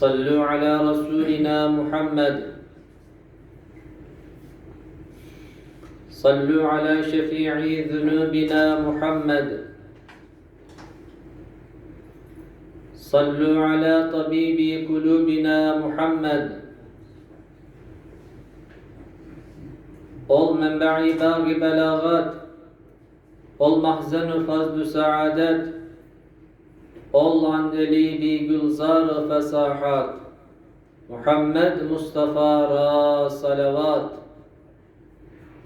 صلوا على رسولنا محمد. صلوا على شفيع ذنوبنا محمد. صلوا على طبيب قلوبنا محمد. Ol menba'i bâgi belâgat Ol mahzenu fazlu saadet قل عن أليبي گلزار فساحات محمد مصطفى را صلوات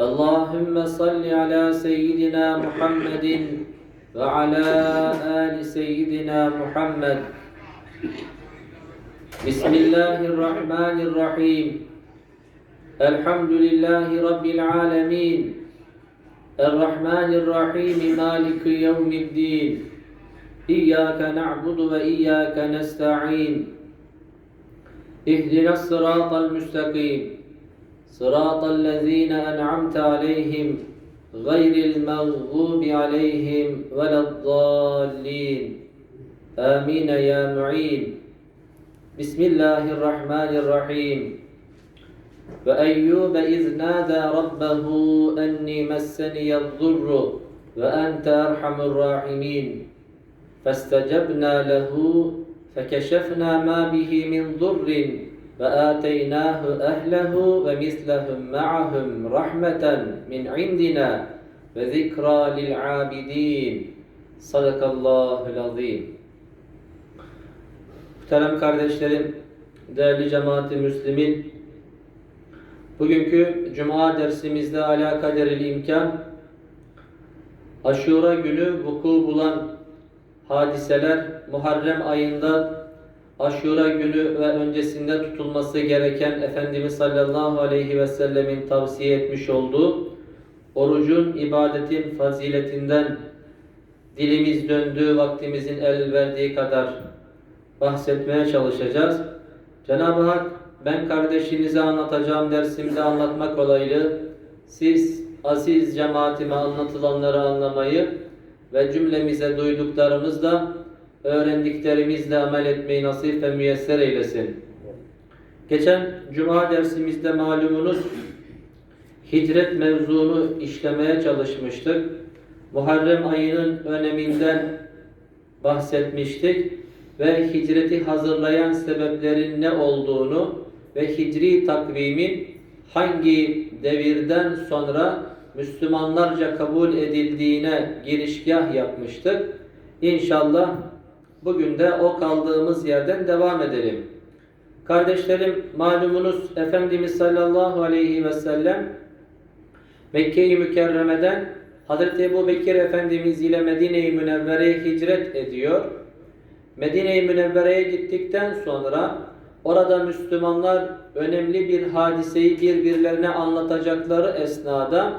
اللهم صل على سيدنا محمد وعلى آل سيدنا محمد بسم الله الرحمن الرحيم الحمد لله رب العالمين الرحمن الرحيم مالك يوم الدين إياك نعبد وإياك نستعين. اهدنا الصراط المستقيم. صراط الذين أنعمت عليهم غير المغضوب عليهم ولا الضالين. آمين يا معين. بسم الله الرحمن الرحيم. وأيوب إذ نادى ربه أني مسني الضر وأنت أرحم الراحمين. فاستجبنا له فكشفنا ما به من ضر وآتيناه أهله ومثلهم معهم رحمة من عندنا وذكرى للعابدين صدق الله العظيم Muhterem kardeşlerim, değerli cemaati müslimin, Bugünkü Cuma dersimizde alakaderil imkan Aşura günü vuku bulan hadiseler Muharrem ayında Aşura günü ve öncesinde tutulması gereken Efendimiz sallallahu aleyhi ve sellemin tavsiye etmiş olduğu orucun ibadetin faziletinden dilimiz döndüğü vaktimizin el verdiği kadar bahsetmeye çalışacağız. Cenab-ı Hak ben kardeşinize anlatacağım dersimde anlatmak olaylı. Siz aziz cemaatime anlatılanları anlamayı ve cümlemize duyduklarımızla öğrendiklerimizle amel etmeyi nasip ve müyesser eylesin. Geçen cuma dersimizde malumunuz hicret mevzunu işlemeye çalışmıştık. Muharrem ayının öneminden bahsetmiştik ve hicreti hazırlayan sebeplerin ne olduğunu ve hicri takvimin hangi devirden sonra Müslümanlarca kabul edildiğine girişgah yapmıştık. İnşallah bugün de o kaldığımız yerden devam edelim. Kardeşlerim malumunuz Efendimiz sallallahu aleyhi ve sellem Mekke-i Mükerreme'den Hazreti Ebu Bekir Efendimiz ile Medine-i Münevvere'ye hicret ediyor. Medine-i Münevvere'ye gittikten sonra orada Müslümanlar önemli bir hadiseyi birbirlerine anlatacakları esnada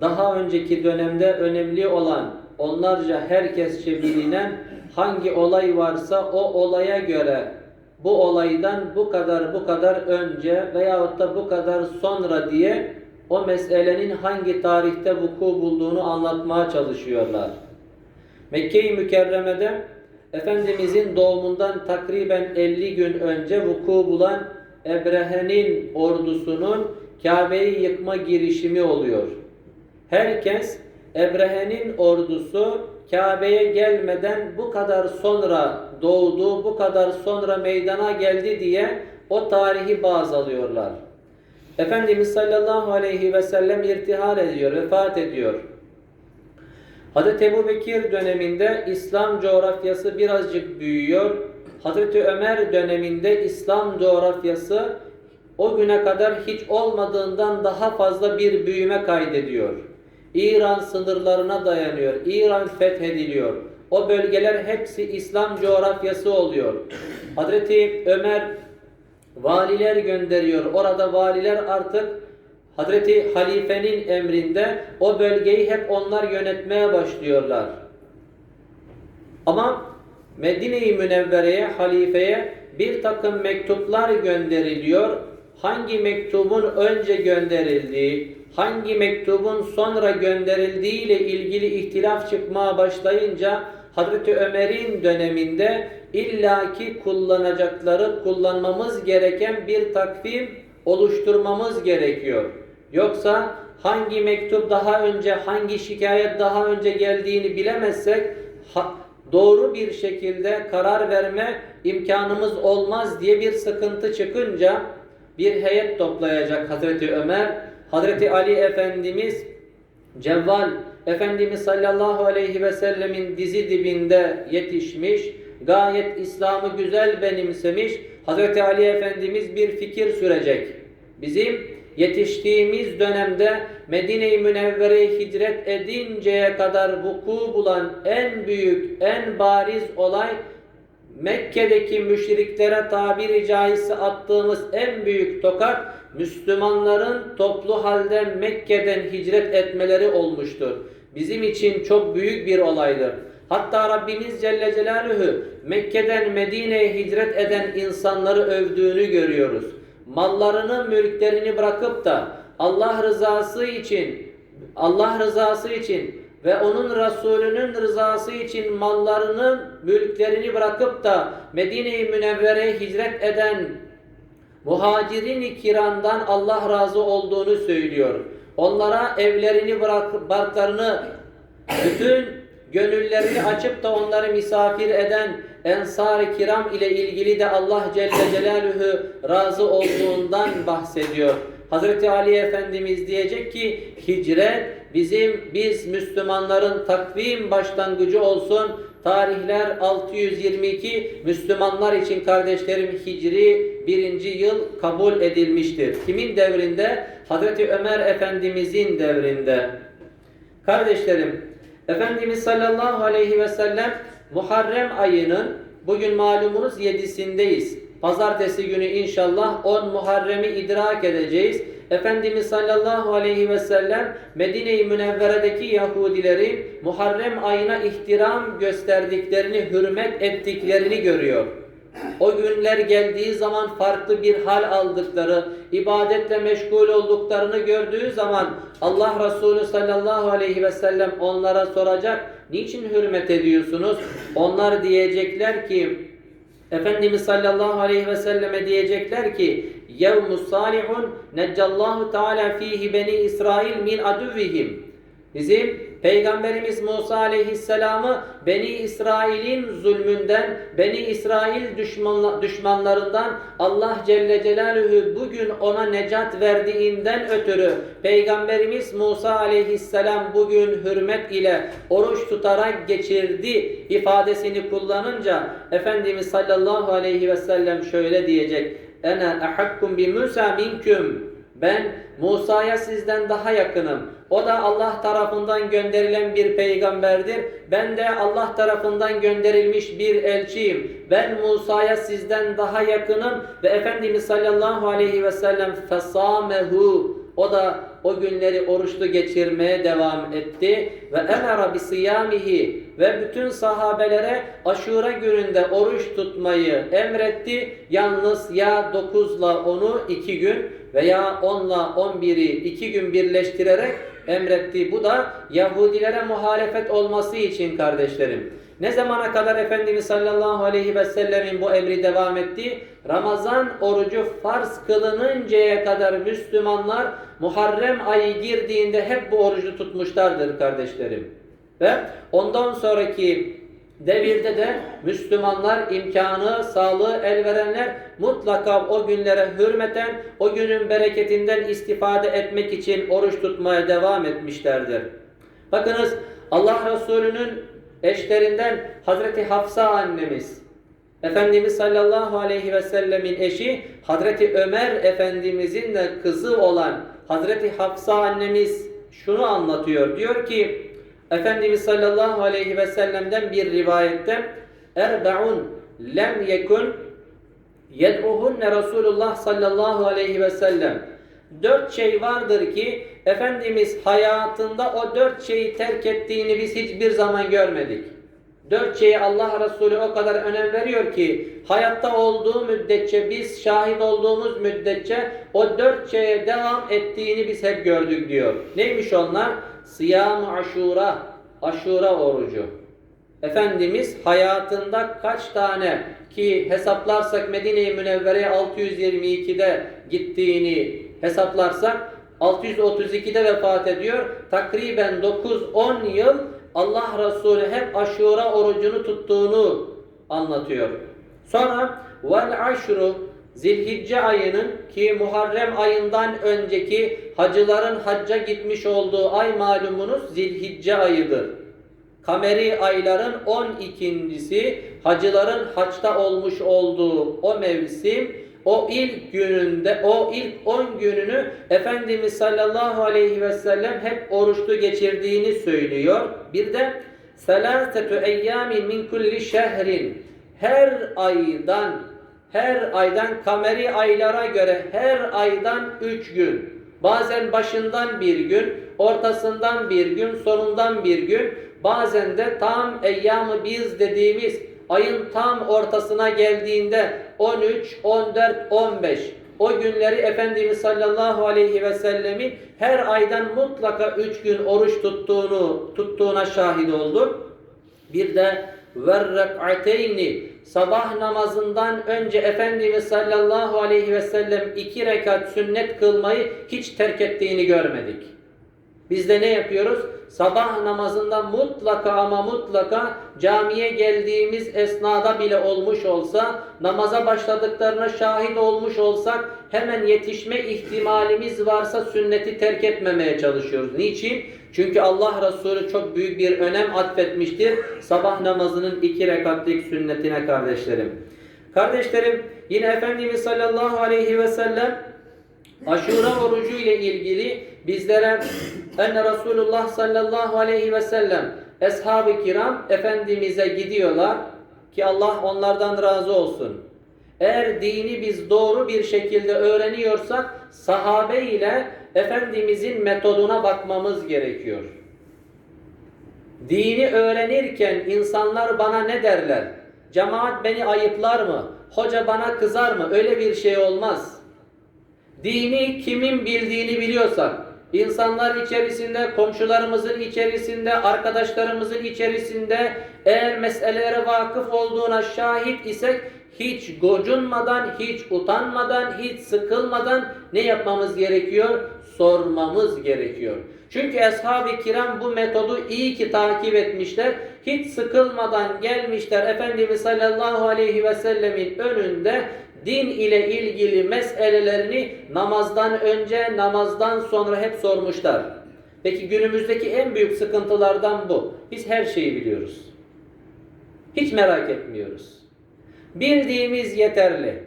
daha önceki dönemde önemli olan onlarca herkesçe bilinen hangi olay varsa o olaya göre bu olaydan bu kadar bu kadar önce veyahut da bu kadar sonra diye o meselenin hangi tarihte vuku bulduğunu anlatmaya çalışıyorlar. Mekke-i Mükerreme'de Efendimizin doğumundan takriben 50 gün önce vuku bulan Ebrehe'nin ordusunun Kabe'yi yıkma girişimi oluyor. Herkes Ebrehe'nin ordusu Kabe'ye gelmeden bu kadar sonra doğdu, bu kadar sonra meydana geldi diye o tarihi baz alıyorlar. Efendimiz sallallahu aleyhi ve sellem irtihal ediyor, vefat ediyor. Hazreti Ebu Bekir döneminde İslam coğrafyası birazcık büyüyor. Hazreti Ömer döneminde İslam coğrafyası o güne kadar hiç olmadığından daha fazla bir büyüme kaydediyor. İran sınırlarına dayanıyor. İran fethediliyor. O bölgeler hepsi İslam coğrafyası oluyor. Hazreti Ömer valiler gönderiyor. Orada valiler artık Hazreti halifenin emrinde o bölgeyi hep onlar yönetmeye başlıyorlar. Ama Medine-i Münevvere'ye, halifeye bir takım mektuplar gönderiliyor. Hangi mektubun önce gönderildiği, hangi mektubun sonra gönderildiği ile ilgili ihtilaf çıkmaya başlayınca Hazreti Ömer'in döneminde illaki kullanacakları, kullanmamız gereken bir takvim oluşturmamız gerekiyor. Yoksa hangi mektup daha önce, hangi şikayet daha önce geldiğini bilemezsek doğru bir şekilde karar verme imkanımız olmaz diye bir sıkıntı çıkınca bir heyet toplayacak Hazreti Ömer, Hazreti Ali Efendimiz Cevval Efendimiz sallallahu aleyhi ve sellemin dizi dibinde yetişmiş, gayet İslam'ı güzel benimsemiş, Hazreti Ali Efendimiz bir fikir sürecek. Bizim yetiştiğimiz dönemde Medine-i Münevvere'ye hicret edinceye kadar vuku bulan en büyük, en bariz olay Mekke'deki müşriklere tabiri caizse attığımız en büyük tokat Müslümanların toplu halde Mekke'den hicret etmeleri olmuştur. Bizim için çok büyük bir olaydır. Hatta Rabbimiz Celle Celaluhu Mekke'den Medine'ye hicret eden insanları övdüğünü görüyoruz. Mallarını, mülklerini bırakıp da Allah rızası için Allah rızası için ve onun Resulünün rızası için mallarını, mülklerini bırakıp da Medine-i Münevvere'ye hicret eden muhacirin kiramdan Allah razı olduğunu söylüyor. Onlara evlerini bırak, barklarını, bütün gönüllerini açıp da onları misafir eden Ensar-ı Kiram ile ilgili de Allah Celle Celaluhu razı olduğundan bahsediyor. Hazreti Ali Efendimiz diyecek ki hicret bizim biz Müslümanların takvim başlangıcı olsun. Tarihler 622 Müslümanlar için kardeşlerim Hicri birinci yıl kabul edilmiştir. Kimin devrinde? Hazreti Ömer Efendimizin devrinde. Kardeşlerim, Efendimiz sallallahu aleyhi ve sellem Muharrem ayının bugün malumunuz yedisindeyiz. Pazartesi günü inşallah 10 Muharrem'i idrak edeceğiz. Efendimiz sallallahu aleyhi ve sellem Medine-i Münevvere'deki Yahudilerin Muharrem ayına ihtiram gösterdiklerini, hürmet ettiklerini görüyor. O günler geldiği zaman farklı bir hal aldıkları, ibadetle meşgul olduklarını gördüğü zaman Allah Resulü sallallahu aleyhi ve sellem onlara soracak, niçin hürmet ediyorsunuz? Onlar diyecekler ki, Efendimiz sallallahu aleyhi ve selleme diyecekler ki yevmus salihun neccallahu teala fihi beni İsrail min aduvvihim Bizim Peygamberimiz Musa aleyhisselamı Beni İsrail'in zulmünden, Beni İsrail düşmanla, düşmanlarından Allah Celle Celaluhu bugün ona necat verdiğinden ötürü Peygamberimiz Musa aleyhisselam bugün hürmet ile oruç tutarak geçirdi ifadesini kullanınca Efendimiz sallallahu aleyhi ve sellem şöyle diyecek Ene ahakkum bi Musa minküm ben Musa'ya sizden daha yakınım. O da Allah tarafından gönderilen bir peygamberdir. Ben de Allah tarafından gönderilmiş bir elçiyim. Ben Musa'ya sizden daha yakınım ve Efendimiz sallallahu aleyhi ve sellem fesamehu o da o günleri oruçlu geçirmeye devam etti ve emara bi siyamihi ve bütün sahabelere aşure gününde oruç tutmayı emretti. Yalnız ya 9 ile 10'u 2 gün veya 10 ile 11'i 2 gün birleştirerek emretti. Bu da Yahudilere muhalefet olması için kardeşlerim. Ne zamana kadar Efendimiz sallallahu aleyhi ve sellemin bu emri devam etti? Ramazan orucu farz kılınıncaya kadar Müslümanlar Muharrem ayı girdiğinde hep bu orucu tutmuşlardır kardeşlerim. Ve ondan sonraki devirde de Müslümanlar imkanı, sağlığı el verenler mutlaka o günlere hürmeten, o günün bereketinden istifade etmek için oruç tutmaya devam etmişlerdir. Bakınız Allah Resulü'nün eşlerinden Hazreti Hafsa annemiz, Efendimiz sallallahu aleyhi ve sellemin eşi Hazreti Ömer Efendimizin de kızı olan Hazreti Hafsa annemiz şunu anlatıyor. Diyor ki Efendimiz sallallahu aleyhi ve sellem'den bir rivayette Erbe'un lem yekun Yed'uhunne Resulullah sallallahu aleyhi ve sellem. Dört şey vardır ki Efendimiz hayatında o dört şeyi terk ettiğini biz hiçbir zaman görmedik. Dört şeye Allah Resulü o kadar önem veriyor ki hayatta olduğu müddetçe biz şahit olduğumuz müddetçe o dört şeye devam ettiğini biz hep gördük diyor. Neymiş onlar? Sıyam-ı aşura, aşura orucu. Efendimiz hayatında kaç tane ki hesaplarsak Medine-i Münevvere'ye 622'de gittiğini hesaplarsak 632'de vefat ediyor. Takriben 9-10 yıl Allah Resulü hep aşura orucunu tuttuğunu anlatıyor. Sonra vel aşru Zilhicce ayının ki Muharrem ayından önceki hacıların hacca gitmiş olduğu ay malumunuz Zilhicce ayıdır. Kameri ayların 12.si hacıların haçta olmuş olduğu o mevsim o ilk gününde o ilk 10 gününü Efendimiz sallallahu aleyhi ve sellem hep oruçlu geçirdiğini söylüyor. Bir de selasetu eyyamin min kulli şehrin her aydan her aydan kameri aylara göre her aydan 3 gün. Bazen başından bir gün ortasından bir gün sonundan bir gün. Bazen de tam eyyamı biz dediğimiz ayın tam ortasına geldiğinde 13, 14, 15 o günleri Efendimiz sallallahu aleyhi ve sellemin her aydan mutlaka 3 gün oruç tuttuğunu tuttuğuna şahit olduk. Bir de verrek'ateyni sabah namazından önce Efendimiz sallallahu aleyhi ve sellem iki rekat sünnet kılmayı hiç terk ettiğini görmedik. Biz de ne yapıyoruz? Sabah namazında mutlaka ama mutlaka camiye geldiğimiz esnada bile olmuş olsa, namaza başladıklarına şahit olmuş olsak, hemen yetişme ihtimalimiz varsa sünneti terk etmemeye çalışıyoruz. Niçin? Çünkü Allah Resulü çok büyük bir önem atfetmiştir sabah namazının iki rekatlik sünnetine kardeşlerim. Kardeşlerim yine Efendimiz sallallahu aleyhi ve sellem Aşura orucu ile ilgili bizlere enne Resulullah sallallahu aleyhi ve sellem ashab-ı kiram Efendimiz'e gidiyorlar ki Allah onlardan razı olsun. Eğer dini biz doğru bir şekilde öğreniyorsak sahabe ile Efendimizin metoduna bakmamız gerekiyor. Dini öğrenirken insanlar bana ne derler? Cemaat beni ayıplar mı? Hoca bana kızar mı? Öyle bir şey olmaz. Dini kimin bildiğini biliyorsak, insanlar içerisinde, komşularımızın içerisinde, arkadaşlarımızın içerisinde eğer meselelere vakıf olduğuna şahit isek hiç gocunmadan, hiç utanmadan, hiç sıkılmadan ne yapmamız gerekiyor? Sormamız gerekiyor. Çünkü ashab-ı kiram bu metodu iyi ki takip etmişler. Hiç sıkılmadan gelmişler Efendimiz sallallahu aleyhi ve sellemin önünde din ile ilgili meselelerini namazdan önce, namazdan sonra hep sormuşlar. Peki günümüzdeki en büyük sıkıntılardan bu. Biz her şeyi biliyoruz. Hiç merak etmiyoruz. Bildiğimiz yeterli.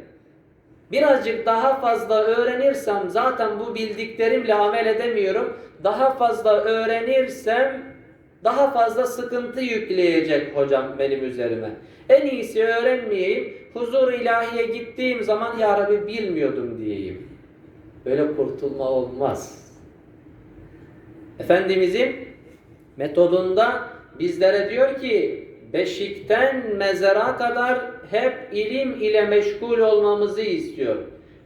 Birazcık daha fazla öğrenirsem zaten bu bildiklerimle amel edemiyorum. Daha fazla öğrenirsem daha fazla sıkıntı yükleyecek hocam benim üzerime. En iyisi öğrenmeyeyim. Huzur ilahiye gittiğim zaman ya Rabbi bilmiyordum diyeyim. Böyle kurtulma olmaz. Efendimizin metodunda bizlere diyor ki beşikten mezara kadar hep ilim ile meşgul olmamızı istiyor.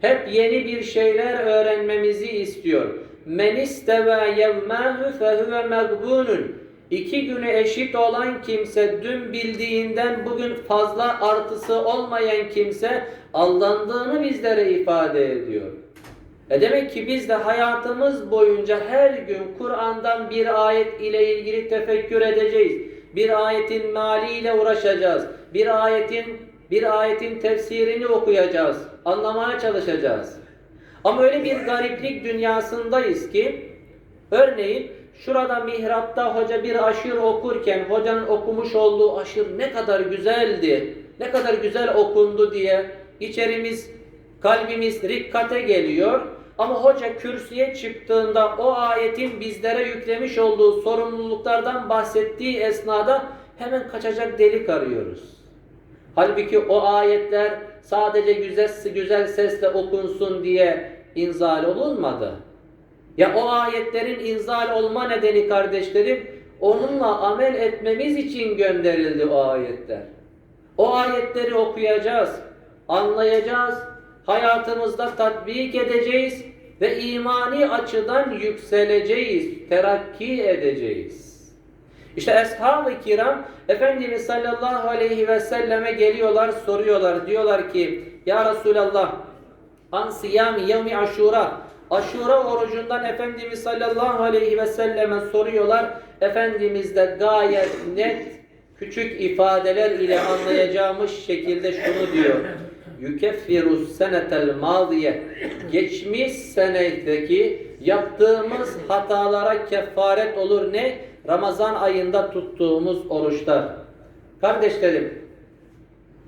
Hep yeni bir şeyler öğrenmemizi istiyor. Men isteve yevmâhu fehuve megbûnun. İki günü eşit olan kimse dün bildiğinden bugün fazla artısı olmayan kimse aldandığını bizlere ifade ediyor. E demek ki biz de hayatımız boyunca her gün Kur'an'dan bir ayet ile ilgili tefekkür edeceğiz. Bir ayetin maliyle uğraşacağız. Bir ayetin bir ayetin tefsirini okuyacağız. Anlamaya çalışacağız. Ama öyle bir gariplik dünyasındayız ki örneğin şurada mihrapta hoca bir aşır okurken hocanın okumuş olduğu aşır ne kadar güzeldi, ne kadar güzel okundu diye içerimiz, kalbimiz rikkate geliyor. Ama hoca kürsüye çıktığında o ayetin bizlere yüklemiş olduğu sorumluluklardan bahsettiği esnada hemen kaçacak delik arıyoruz. Halbuki o ayetler sadece güzel, güzel sesle okunsun diye inzal olunmadı. Ya o ayetlerin inzal olma nedeni kardeşlerim, onunla amel etmemiz için gönderildi o ayetler. O ayetleri okuyacağız, anlayacağız, hayatımızda tatbik edeceğiz ve imani açıdan yükseleceğiz, terakki edeceğiz. İşte ashab-ı kiram Efendimiz sallallahu aleyhi ve selleme geliyorlar, soruyorlar. Diyorlar ki, Ya Resulallah, an siyami yevmi aşura. Aşura orucundan Efendimiz sallallahu aleyhi ve selleme soruyorlar. Efendimiz de gayet net, küçük ifadeler ile anlayacağımız şekilde şunu diyor. Yükeffirus senetel madiye. Geçmiş senedeki yaptığımız hatalara kefaret olur ne? Ramazan ayında tuttuğumuz oruçlar. Kardeşlerim,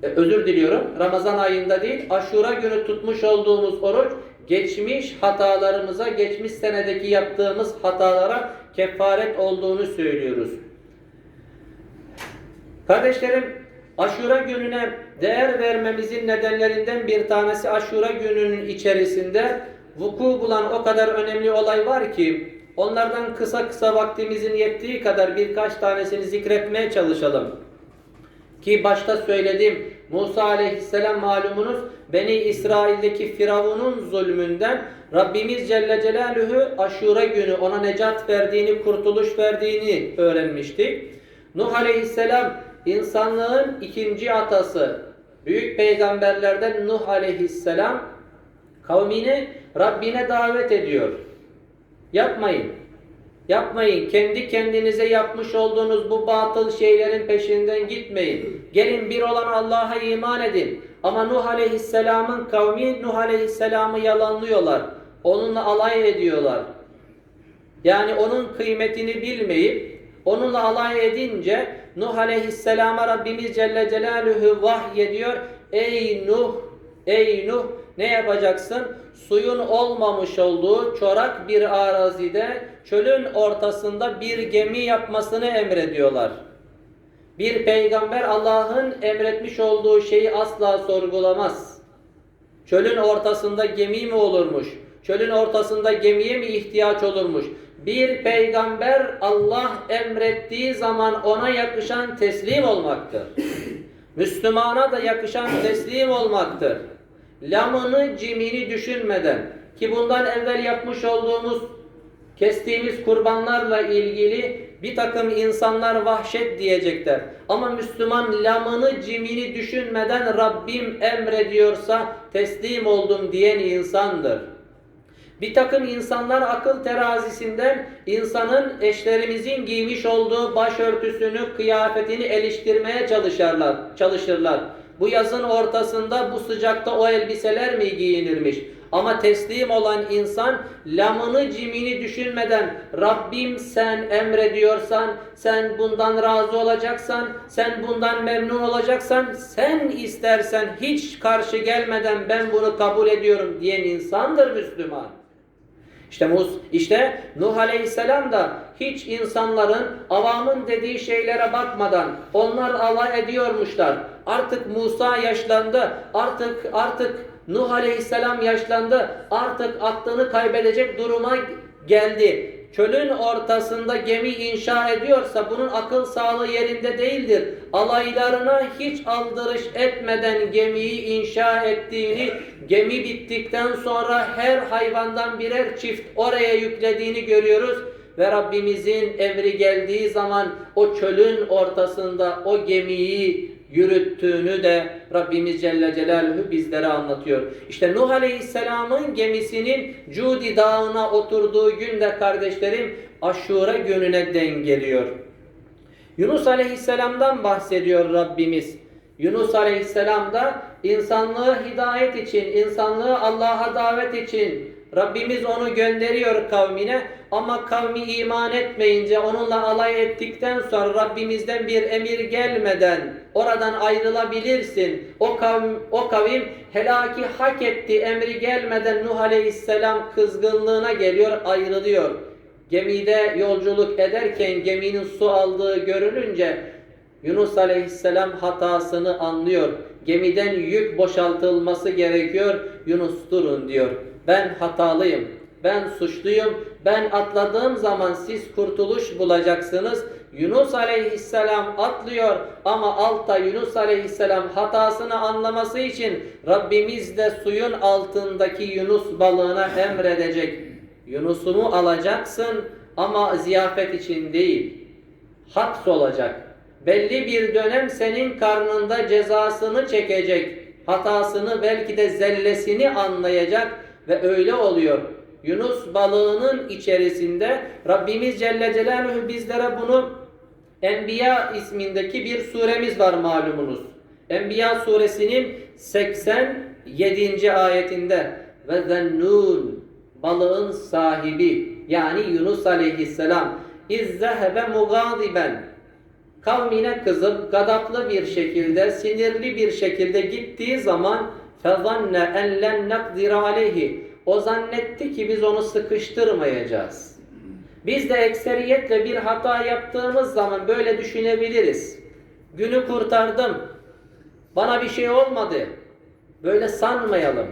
e, özür diliyorum. Ramazan ayında değil, Aşura günü tutmuş olduğumuz oruç geçmiş hatalarımıza, geçmiş senedeki yaptığımız hatalara kefaret olduğunu söylüyoruz. Kardeşlerim, Aşura gününe değer vermemizin nedenlerinden bir tanesi Aşura gününün içerisinde vuku bulan o kadar önemli olay var ki onlardan kısa kısa vaktimizin yettiği kadar birkaç tanesini zikretmeye çalışalım. Ki başta söylediğim Musa aleyhisselam malumunuz Beni İsrail'deki Firavun'un zulmünden Rabbimiz Celle Celaluhu aşure günü ona necat verdiğini, kurtuluş verdiğini öğrenmiştik. Nuh aleyhisselam insanlığın ikinci atası, büyük peygamberlerden Nuh aleyhisselam kavmini Rabbine davet ediyor. Yapmayın. Yapmayın. Kendi kendinize yapmış olduğunuz bu batıl şeylerin peşinden gitmeyin. Gelin bir olan Allah'a iman edin. Ama Nuh Aleyhisselam'ın kavmi Nuh Aleyhisselam'ı yalanlıyorlar. Onunla alay ediyorlar. Yani onun kıymetini bilmeyip onunla alay edince Nuh Aleyhisselam'a Rabbimiz Celle Celaluhu vahyediyor. Ey Nuh, ey Nuh ne yapacaksın? Suyun olmamış olduğu çorak bir arazide çölün ortasında bir gemi yapmasını emrediyorlar. Bir peygamber Allah'ın emretmiş olduğu şeyi asla sorgulamaz. Çölün ortasında gemi mi olurmuş? Çölün ortasında gemiye mi ihtiyaç olurmuş? Bir peygamber Allah emrettiği zaman ona yakışan teslim olmaktır. Müslümana da yakışan teslim olmaktır. Lamını cimini düşünmeden ki bundan evvel yapmış olduğumuz kestiğimiz kurbanlarla ilgili bir takım insanlar vahşet diyecekler. Ama Müslüman lamını cimini düşünmeden Rabbim emrediyorsa teslim oldum diyen insandır. Bir takım insanlar akıl terazisinden insanın eşlerimizin giymiş olduğu başörtüsünü, kıyafetini eleştirmeye çalışırlar. çalışırlar. Bu yazın ortasında bu sıcakta o elbiseler mi giyinirmiş? Ama teslim olan insan lamını cimini düşünmeden Rabbim sen emrediyorsan, sen bundan razı olacaksan, sen bundan memnun olacaksan, sen istersen hiç karşı gelmeden ben bunu kabul ediyorum diyen insandır Müslüman. İşte Mus, işte Nuh Aleyhisselam da hiç insanların avamın dediği şeylere bakmadan onlar alay ediyormuşlar. Artık Musa yaşlandı. Artık artık Nuh Aleyhisselam yaşlandı. Artık aklını kaybedecek duruma geldi. Çölün ortasında gemi inşa ediyorsa bunun akıl sağlığı yerinde değildir. Alaylarına hiç aldırış etmeden gemiyi inşa ettiğini, gemi bittikten sonra her hayvandan birer çift oraya yüklediğini görüyoruz. Ve Rabbimizin emri geldiği zaman o çölün ortasında o gemiyi yürüttüğünü de Rabbimiz Celle Celaluhu bizlere anlatıyor. İşte Nuh Aleyhisselam'ın gemisinin Cudi Dağı'na oturduğu günde kardeşlerim Aşure gününe denk geliyor. Yunus Aleyhisselam'dan bahsediyor Rabbimiz. Yunus Aleyhisselam da insanlığı hidayet için, insanlığı Allah'a davet için Rabbimiz onu gönderiyor kavmine ama kavmi iman etmeyince onunla alay ettikten sonra Rabbimizden bir emir gelmeden oradan ayrılabilirsin. O kavim, o kavim helaki hak etti emri gelmeden Nuh Aleyhisselam kızgınlığına geliyor ayrılıyor. Gemide yolculuk ederken geminin su aldığı görülünce Yunus Aleyhisselam hatasını anlıyor. Gemiden yük boşaltılması gerekiyor. Yunus durun diyor. Ben hatalıyım. Ben suçluyum. Ben atladığım zaman siz kurtuluş bulacaksınız. Yunus aleyhisselam atlıyor ama altta Yunus aleyhisselam hatasını anlaması için Rabbimiz de suyun altındaki Yunus balığına emredecek. Yunus'umu alacaksın ama ziyafet için değil. Haps olacak. Belli bir dönem senin karnında cezasını çekecek. Hatasını belki de zellesini anlayacak ve öyle oluyor. Yunus balığının içerisinde Rabbimiz Celle Celaluhu bizlere bunu Enbiya ismindeki bir suremiz var malumunuz. Enbiya suresinin 87. ayetinde ve zennun balığın sahibi yani Yunus aleyhisselam izzehebe mugadiben kavmine kızıp gadaplı bir şekilde sinirli bir şekilde gittiği zaman fezanne en len nakdir aleyhi o zannetti ki biz onu sıkıştırmayacağız. Biz de ekseriyetle bir hata yaptığımız zaman böyle düşünebiliriz. Günü kurtardım. Bana bir şey olmadı. Böyle sanmayalım.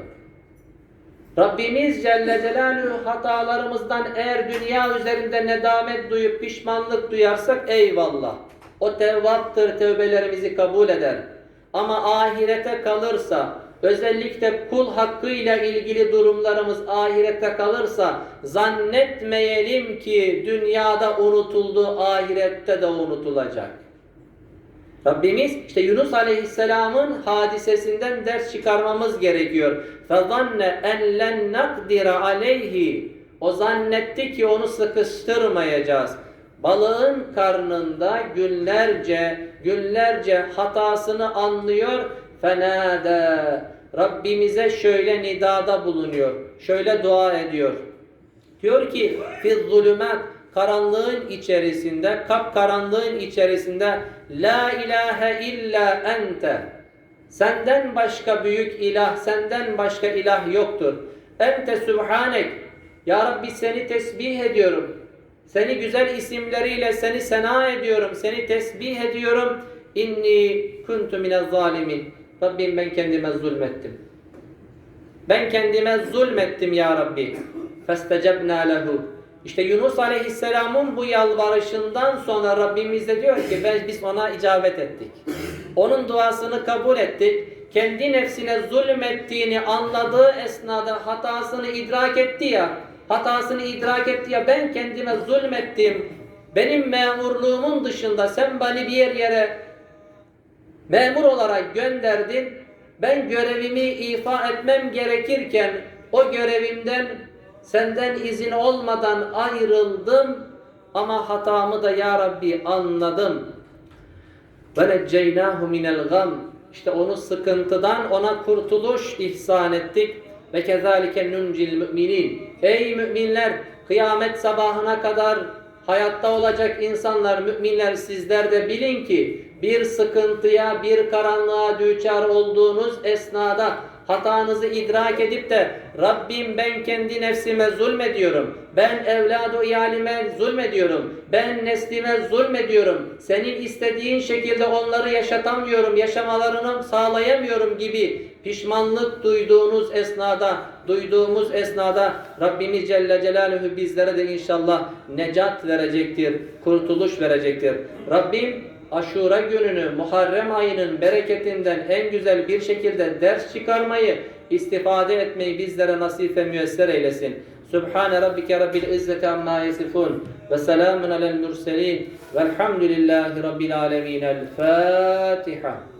Rabbimiz Celle Celaluhu hatalarımızdan eğer dünya üzerinde nedamet duyup pişmanlık duyarsak eyvallah. O tevvaptır, tevbelerimizi kabul eder. Ama ahirete kalırsa, özellikle kul hakkıyla ilgili durumlarımız ahirette kalırsa zannetmeyelim ki dünyada unutuldu, ahirette de unutulacak. Rabbimiz işte Yunus Aleyhisselam'ın hadisesinden ders çıkarmamız gerekiyor. فَظَنَّ اَنْ لَنْ نَقْدِرَ عَلَيْهِ O zannetti ki onu sıkıştırmayacağız. Balığın karnında günlerce, günlerce hatasını anlıyor. فَنَادَى Rabbimize şöyle nidada bulunuyor. Şöyle dua ediyor. Diyor ki fil zulümat karanlığın içerisinde, kap karanlığın içerisinde la ilahe illa ente. Senden başka büyük ilah, senden başka ilah yoktur. Ente subhanek. Ya Rabbi seni tesbih ediyorum. Seni güzel isimleriyle seni sena ediyorum. Seni tesbih ediyorum. İnni kuntu minez zalimin. Rabbim ben kendime zulmettim. Ben kendime zulmettim ya Rabbi. Festecebna lehu. İşte Yunus Aleyhisselam'ın bu yalvarışından sonra Rabbimiz de diyor ki ben biz ona icabet ettik. Onun duasını kabul ettik. Kendi nefsine zulmettiğini anladığı esnada hatasını idrak etti ya. Hatasını idrak etti ya ben kendime zulmettim. Benim memurluğumun dışında sen beni bir yere memur olarak gönderdin. Ben görevimi ifa etmem gerekirken o görevimden senden izin olmadan ayrıldım ama hatamı da ya Rabbi anladım. Ve necceynahu minel gam. İşte onu sıkıntıdan ona kurtuluş ihsan ettik. Ve kezalike nuncil müminin. Ey müminler kıyamet sabahına kadar hayatta olacak insanlar, müminler sizler de bilin ki bir sıkıntıya, bir karanlığa düçar olduğunuz esnada hatanızı idrak edip de Rabbim ben kendi nefsime zulmediyorum. Ben evladı iyalime zulmediyorum. Ben neslime zulmediyorum. Senin istediğin şekilde onları yaşatamıyorum, yaşamalarını sağlayamıyorum gibi pişmanlık duyduğunuz esnada, duyduğumuz esnada Rabbimiz Celle Celaluhu bizlere de inşallah necat verecektir, kurtuluş verecektir. Rabbim Aşura gününü Muharrem ayının bereketinden en güzel bir şekilde ders çıkarmayı, istifade etmeyi bizlere nasip ve müyesser eylesin. Subhane rabbike rabbil izzeti amma yasifun ve selamun alel murselin velhamdülillahi rabbil alemin. El Fatiha.